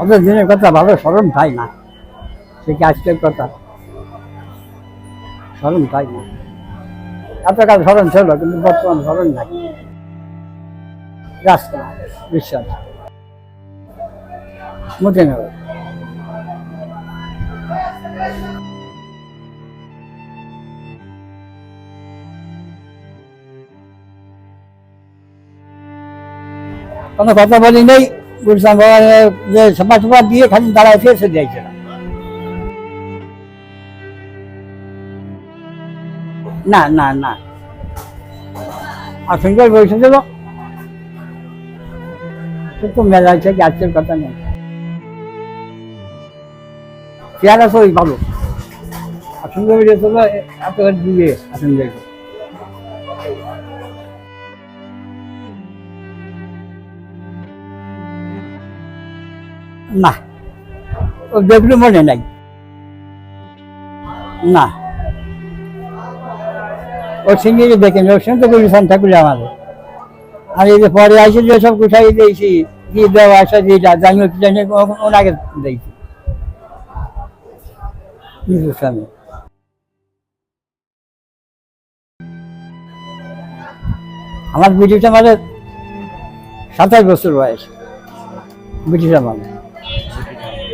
অত দিনের কথা ভালো স্মরণ পাই না। সে কি আজকের কথা? স্মরণ পাই না। এতকাল স্মরণ ছিল, কিন্তু বর্তমান স্মরণ নাই। রাস্তা, বিশ্বাস। মোটে নেব কোনো কথা বলি নেই গুরুসাম বাবা যে সভা দিয়ে খালি দাঁড়ায় ফেসে দিয়েছিল না না না আসনকার বসে দিল তো মেলা কি আজকের কথা নেই চেয়ারা তো ওই ভালো বসে দিল এত দিবে আসনকার না ও দেখলে মনে নাই। না। ওর সঙ্গে দেখেন, ওর সঙ্গে ঠাকুর আমাদের। আর এই যে পরে আসে, যে সব গুছাই দিয়েছি, কি দেওয়া আসা জানি জানি ওনাকে দিয়েছি আমার ব্রিটিশ আমাদের সাতাশ বছর বয়স। ব্রিটিশ আমাদের।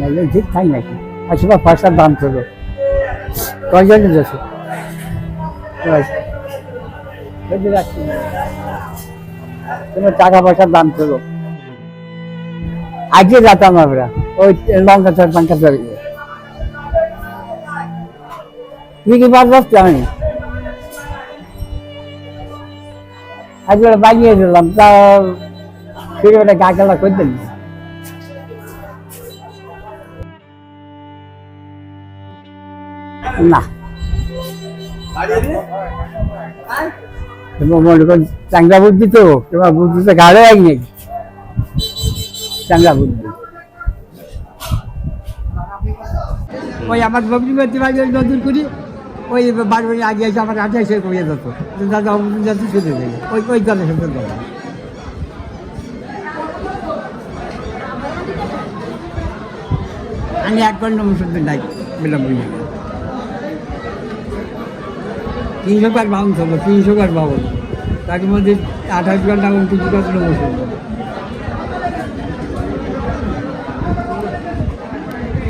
নাই ও ঠিক থাই নাকি। আসলে পয়সার দাম ছিল কয়জন যাচ্ছে? তোমার টাকা পয়সার দাম ছিল আজকে যেতাম আমরা ওই লঙ্কা চার পাঙ্কা চলে তুই কি বার যাচ্ছে আমি আজকে বানিয়ে দিলাম তা ফিরে ওটা গা গেলা করতেন না। মনে করেন চাঙ্গা বুদ্ধি তো তোমার বুদ্ধি তো গাড়ে এক নেই চাঙ্গা বুদ্ধি। ওই আমার করতে পারি ওই নতুন করি, ওই বারবারি আগে এসে আমার হাতে এসে করিয়ে দিত। দাদা যাতে দেবে ওই ওই দলের সাথে দাদা আমি এক ঘণ্টা মুসলমান নাই, বিলম্ব তিনশো কাজ বাউন্স হলো তিনশো কাজ বাউন্স। তার মধ্যে আঠাশ ঘণ্টা এবং কিছু কাজ মুসলমান